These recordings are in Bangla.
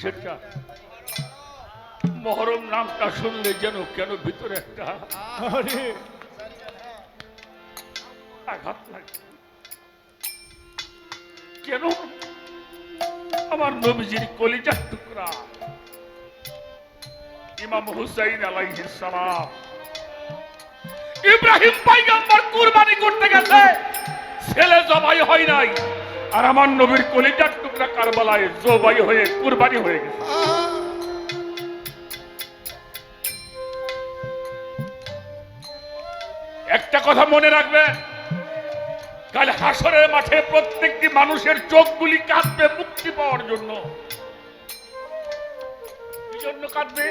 কিসের চাঁদ মহরম নামটা শুনলে যেন কেন ভিতরে একটা আঘাত লাগে। কেন? আমার নবীজির কলিজার টুকরা। ইমাম হুসাইন আলাইহিস সালাম। ইব্রাহিম পাইগাম্বার কুরবানি করতে গেছে। ছেলে জবাই হয় নাই। আর আমার নবীর কলিজার টুকরা কারবালায় জবাই হয়ে কুরবানি হয়ে গেছে। একটা কথা মনে রাখবে, কাল হাসরের মাঠে প্রত্যেকটি মানুষের চোখগুলি কাঁদবে মুক্তি পাওয়ার জন্য কাঁদবে?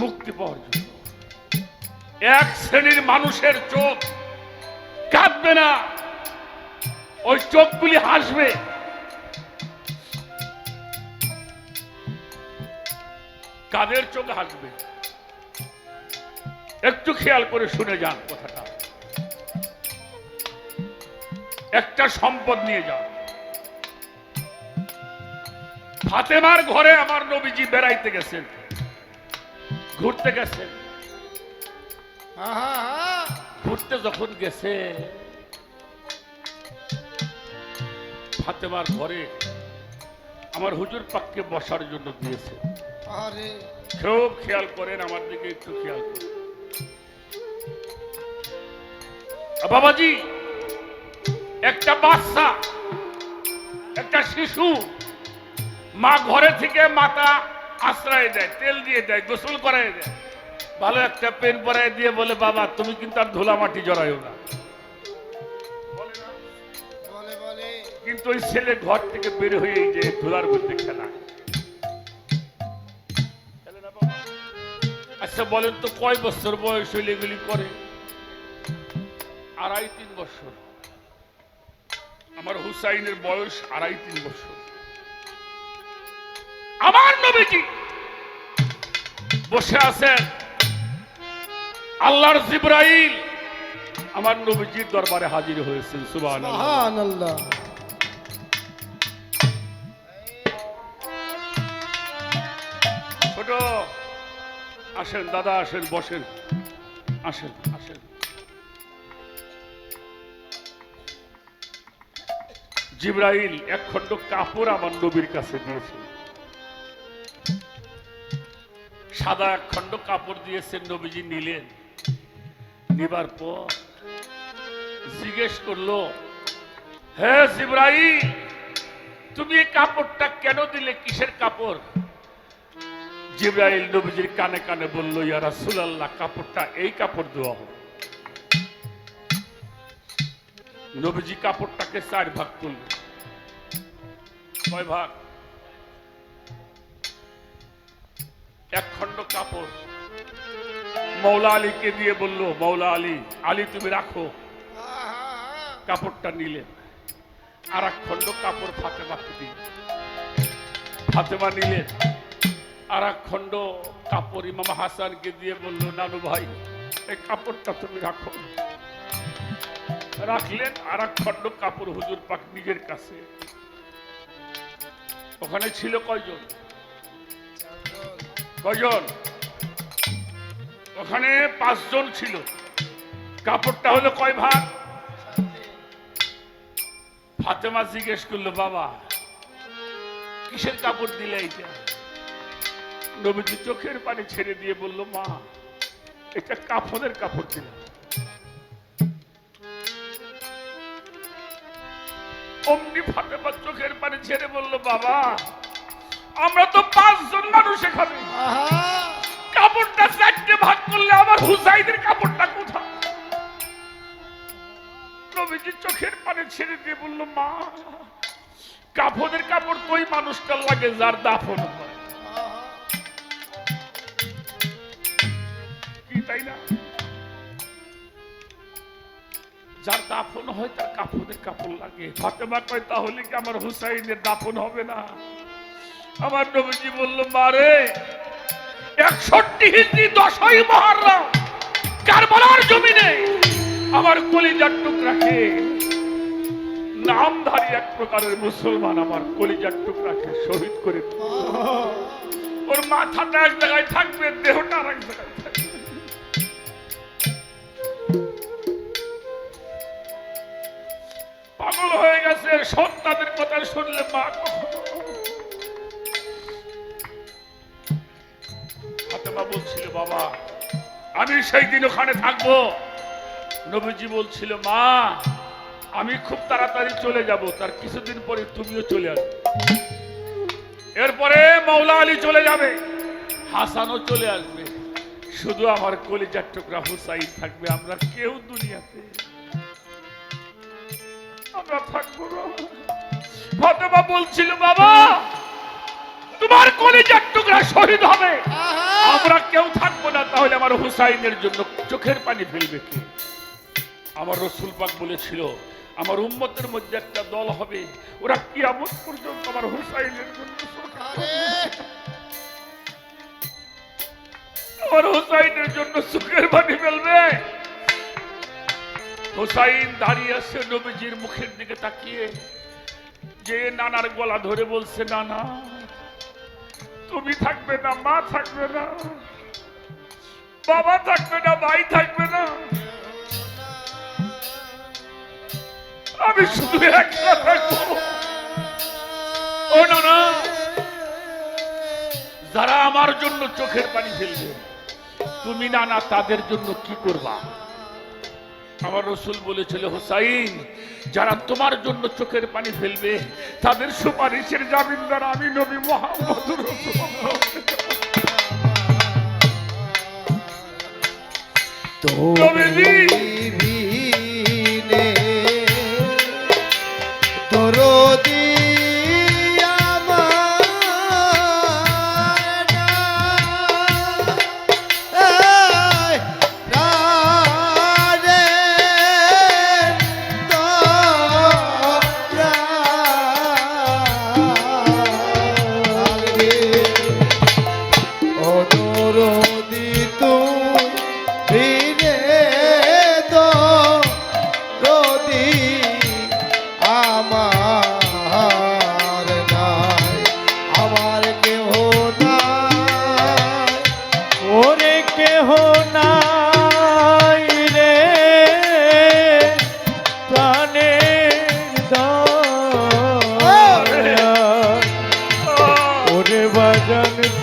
মুক্তি পাওয়ার জন্য। এক শ্রেণির মানুষের চোখ কাঁদবে না, ওই চোখগুলি হাসবে। কাদের চোখ হাসবে? একটু খেয়াল করে শুনে যান কথাটা। একটা সম্পদ নিয়ে যান ফাতেমার ঘরে আমার নবীজি বেড়াইতে গেছেন। ঘুরতে গেছেন। ঘুরতে যখন গেছে, ফাতেমার ঘরে আমার হুজুর পাককে বসার জন্য দিয়েছে। খুব খেয়াল করেন আমার দিকে একটু খেয়াল করেন। বাবাজি একটা বাচ্চা একটা শিশু মা ঘরে থেকে মাথা আশ্রয় দেয় তেল দিয়ে দেয় গোসল করাই দেয়। ভালো একটা পেন পরাই দিয়ে বলে বাবা তুমি কিন্তু আর ধুলা মাটি জড়াইও না। কিন্তু ওই ছেলে ঘর থেকে বের হয়ে যে ধুলার মধ্যে খেলে। আচ্ছা বলেন তো কয় বছর বয়স হইলে এগুলি করে? আড়াই তিন বছর। আমার হুসাইনের বয়স আড়াই তিন বছর। আমার নবীজি বসে আছেন। আল্লাহর জিব্রাইল আমার নবীজির দরবারে হাজির হয়েছেন, সুবহানাল্লাহ। সুবহানাল্লাহ। আসেন, দাদা, আসেন, বসেন। আসেন আসেন। জিব্রাইল এক খণ্ড কাপড় আমার নবীর কাছে দিয়েছে। সাদা এক খণ্ড কাপড় দিয়েছেন নবীজি নিলেন। নিবার পর জিজ্ঞেস করল হ্যাঁ জিব্রাইল, তুমি এই কাপড়টা কেন দিলে? কিসের কাপড়? জিব্রাইল নবীজির কানে কানে বলল, ইয়া রাসূলুল্লাহ, কাপড়টা, এই কাপড় দেওয়া হবে নবীজি কাপড়টাকে চার ভাগ করল কয় ভাগ? এক খণ্ড কাপড়। মৌলা আলীকে দিয়ে বলল মৌলা আলী আলী তুমি রাখো। কাপড়টা নিলেন। আর এক খণ্ড কাপড় ফাতেমাকে দিলেন। ফাতেমা নিলেন। আর এক খণ্ড কাপড় ইমাম হাসানকে দিয়ে বলল, নানু ভাই, এই কাপড়টা তুমি রাখো। রাখলেন আর এক খণ্ড কাপড় হুজুর পাক নিজের কাছে। ওখানে ছিল কয়জন? কয়জন? ওখানে পাঁচজন ছিল। কাপড়টা হলো কয় ভাগ? ফাতেমা জিজ্ঞেস করল, বাবা, কিসের কাপড় দিলে এইটা? নবীজি চোখের পানি ছেড়ে দিয়ে বলল মা এটা কাফনের কাপড় দিলাম অমনি ফাতেমা চোখের পানি ছেড়ে বলল বাবা আমরা তো পাঁচজন মানুষ এখানে। কাপড়টা চারটে ভাগ করলে আমার হুসাইদের কাপড়টা কোথায়? নবীজি চোখের পানি ছেড়ে দিয়ে বলল মা কাপড়ের কাপড় তো ওই মানুষটার লাগে যার দাফন হয়। তাই না। যার দাফন হয় তার কাপড়ের কাপড় লাগে। ফাতেমা কয়, তাহলে কি আমার হুসাইনের দাফন হবে না? আমার নবীজি বলল মারে একষট্টি দশই মহরম আমার কলিজার নামধারী এক প্রকারের মুসলমান আমার কলিজার টুকরাকে শহীদ করে। ওর মাথাটা এক জায়গায় থাকবে, দেহটা আর এক জায়গায় পাগল হয়ে গেছে সন্তানের কথা শুনলে মা বলছিল, বাবা, আমি সেই দিন ওখানে থাকব। নবীজি বলছিল, মা, আমি খুব তাড়াতাড়ি চলে যাব, তার কিছুদিন পরে তুমিও চলে আসবে। এরপরে মৌলা আলী চলে যাবে, হাসানও চলে আসবে। শুধু আমার কলিজার টুকরা হুসাইন থাকবে, আমরা কেউ দুনিয়াতে আমরা থাকব না। বলছিল বাবা তোমার কলিজার টুকরা শহীদ হবে। আমরা কেউ থাকব না তাহলে আমার হুসাইনের জন্য চোখের পানি ফেলবে কে? আমার রসুল পাক বলেছিল আমার উম্মতের মধ্যে একটা দল হবে ওরা কিয়ামত পর্যন্ত আমার হুসাইনের জন্য আমার হুসাইনের জন্য চোখের পানি ফেলবে। হুসাইন দাঁড়িয়ে আছে নবীজির মুখের দিকে তাকিয়ে। যে নানার গলা ধরে বলছে, নানা, তুমি থাকবে না, মা থাকবে না, বাবা থাকবে না, ভাই থাকবে না। আমি শুধু একটা থাকব। ও না না যারা আমার জন্য চোখের পানি ফেলবে, তুমি না না তাদের জন্য কি করবা? আমার রসুল বলেছিল হোসাইন যারা তোমার জন্য চোখের পানি ফেলবে তাদের সুপারিশের জামিনদার আমি নবী মোহাম্মদ নবীজি भजन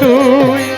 তুই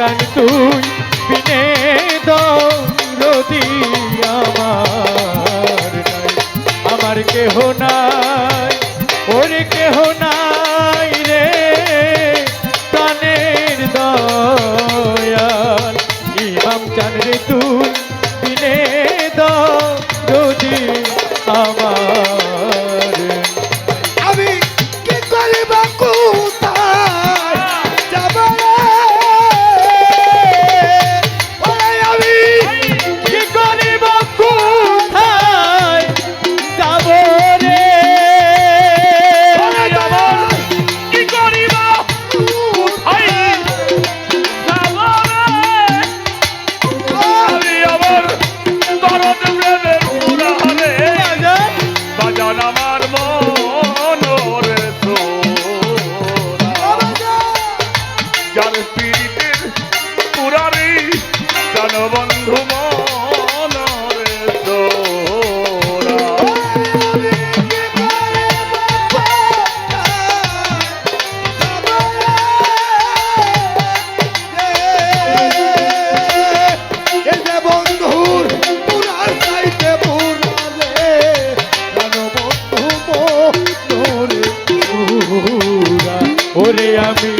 জান তুই বিনে দৌরদি আমার। আমার কেহ নাই ওরে কেহ না i'll be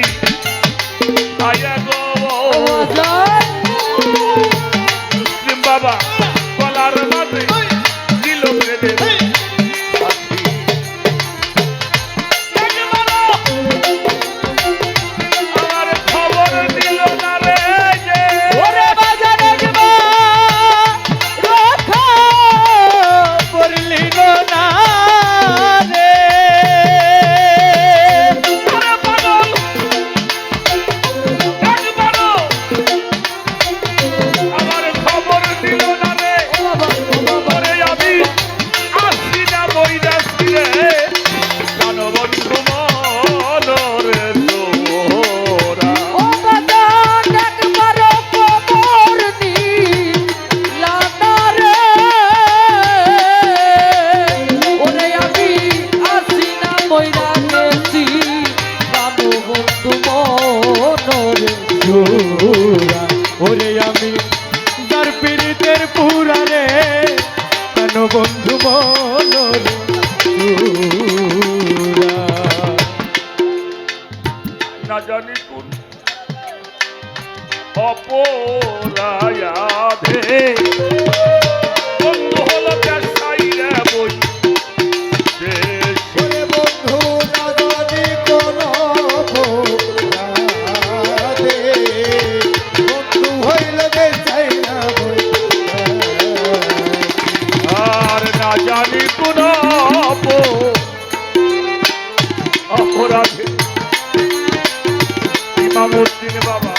ইমামুদ্দিন বাবা।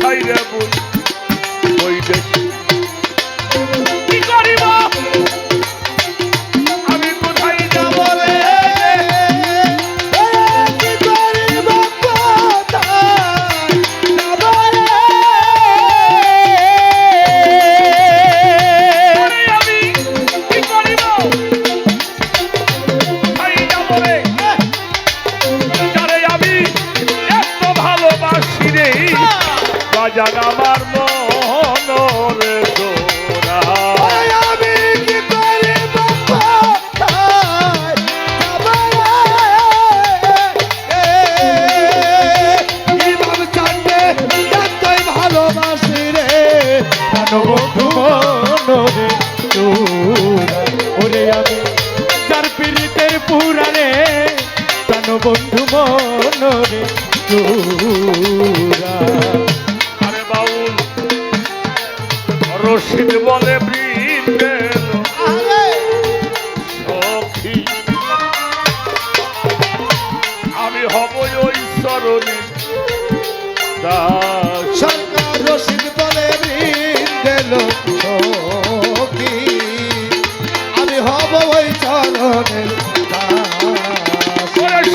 সাইরা বই ওই দেশ চরণের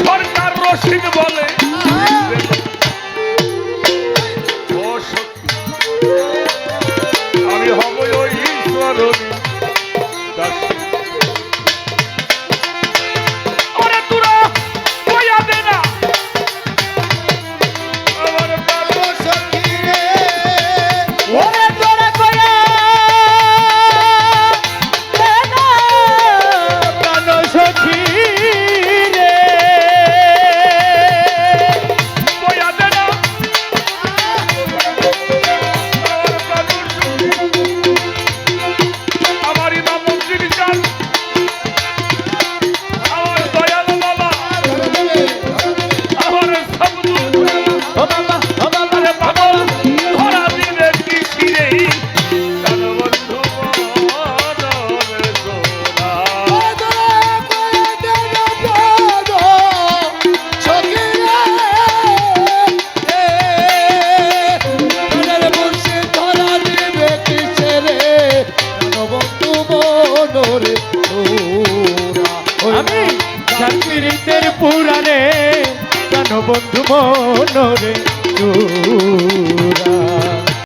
সরকার রসিক বলে।